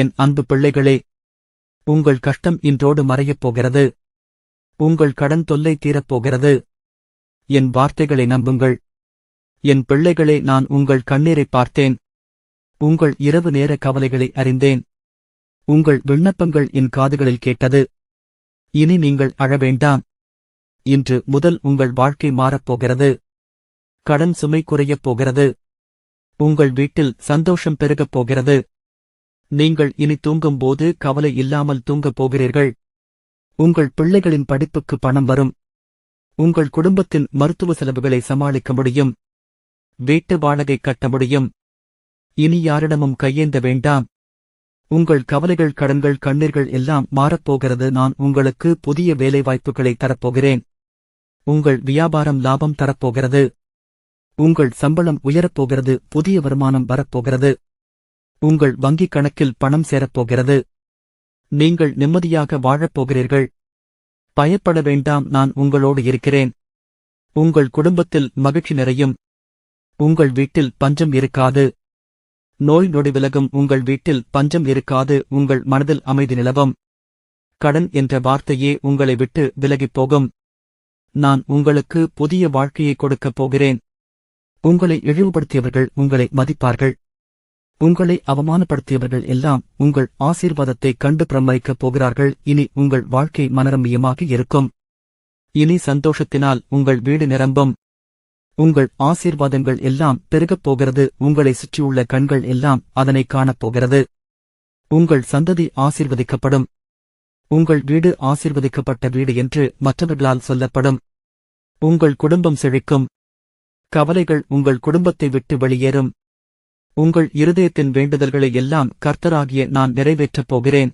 என் அன்பு பிள்ளைகளே உங்கள் கஷ்டம் இன்றோடு மறையப் போகிறது. உங்கள் கடன் தொல்லை தீரப்போகிறது என் வார்த்தைகளை நம்புங்கள். என் பிள்ளைகளே நான் உங்கள் கண்ணீரை பார்த்தேன். உங்கள் இரவு நேர கவலைகளை அறிந்தேன். உங்கள் விண்ணப்பங்கள் என் காதுகளில் கேட்டது. இனி நீங்கள் அழ வேண்டாம். இன்று முதல் உங்கள் வாழ்க்கை மாறப்போகிறது கடன் சுமை குறையப் போகிறது. உங்கள் வீட்டில் சந்தோஷம் பெருகப் போகிறது. நீங்கள் இனி தூங்கும்போது கவலை இல்லாமல் தூங்கப் போகிறீர்கள். உங்கள் பிள்ளைகளின் படிப்புக்கு பணம் வரும். உங்கள் குடும்பத்தின் மருத்துவ செலவுகளை சமாளிக்க முடியும். வீட்டு வாடகை கட்ட முடியும். இனி யாரிடமும் கையேந்த வேண்டாம். உங்கள் கவலைகள் கடன்கள் கண்ணீர்கள் எல்லாம் மாறப்போகிறது. நான் உங்களுக்கு புதிய வேலைவாய்ப்புகளை தரப்போகிறேன். உங்கள் வியாபாரம் லாபம் தரப்போகிறது. உங்கள் சம்பளம் உயரப்போகிறது புதிய வருமானம் வரப்போகிறது. உங்கள் வங்கிக் கணக்கில் பணம் சேரப்போகிறது. நீங்கள் நிம்மதியாக வாழப்போகிறீர்கள் பயப்பட வேண்டாம் நான் உங்களோடு இருக்கிறேன். உங்கள் குடும்பத்தில் மகிழ்ச்சி நிறையும். உங்கள் வீட்டில் பஞ்சம் இருக்காது. நோய் நொடி விலகும். உங்கள் வீட்டில் பஞ்சம் இருக்காது. உங்கள் மனதில் அமைதி நிலவும். கடன் என்ற வார்த்தையே உங்களை விட்டு விலகிப் போகும். நான் உங்களுக்கு புதிய வாழ்க்கையை கொடுக்கப் போகிறேன். உங்களை இழிவுபடுத்தியவர்கள் உங்களை மதிப்பார்கள். உங்களை அவமானப்படுத்தியவர்கள் எல்லாம் உங்கள் ஆசீர்வாதத்தை கண்டு பிரமிக்கப் போகிறார்கள். இனி உங்கள் வாழ்க்கை மனரம்யமாக இருக்கும். இனி சந்தோஷத்தினால் உங்கள் வீடு நிரம்பும். உங்கள் ஆசீர்வாதங்கள் எல்லாம் பெருகப் போகிறது. உங்களை சுற்றியுள்ள கண்கள் எல்லாம் அதனை காணப் போகிறது. உங்கள் சந்ததி ஆசீர்வதிக்கப்படும். உங்கள் வீடு ஆசீர்வதிக்கப்பட்ட வீடு என்று மற்றவர்களால் சொல்லப்படும். உங்கள் குடும்பம் செழிக்கும். கவலைகள் உங்கள் குடும்பத்தை விட்டு வெளியேறும். உங்கள் இருதயத்தின் வேண்டுதல்களை எல்லாம் கர்த்தராகிய நான் நிறைவேற்றப் போகிறேன்.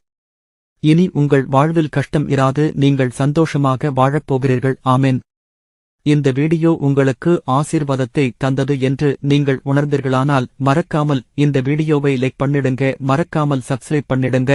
இனி உங்கள் வாழ்வில் கஷ்டம் இராது நீங்கள் சந்தோஷமாக வாழப் போகிறீர்கள். ஆமென். இந்த வீடியோ உங்களுக்கு ஆசீர்வாதத்தை தந்தது என்று நீங்கள் உணர்ந்தீர்களானால் மறக்காமல் இந்த வீடியோவை லைக் பண்ணிடுங்க மறக்காமல் சப்ஸ்கிரைப் பண்ணிடுங்க.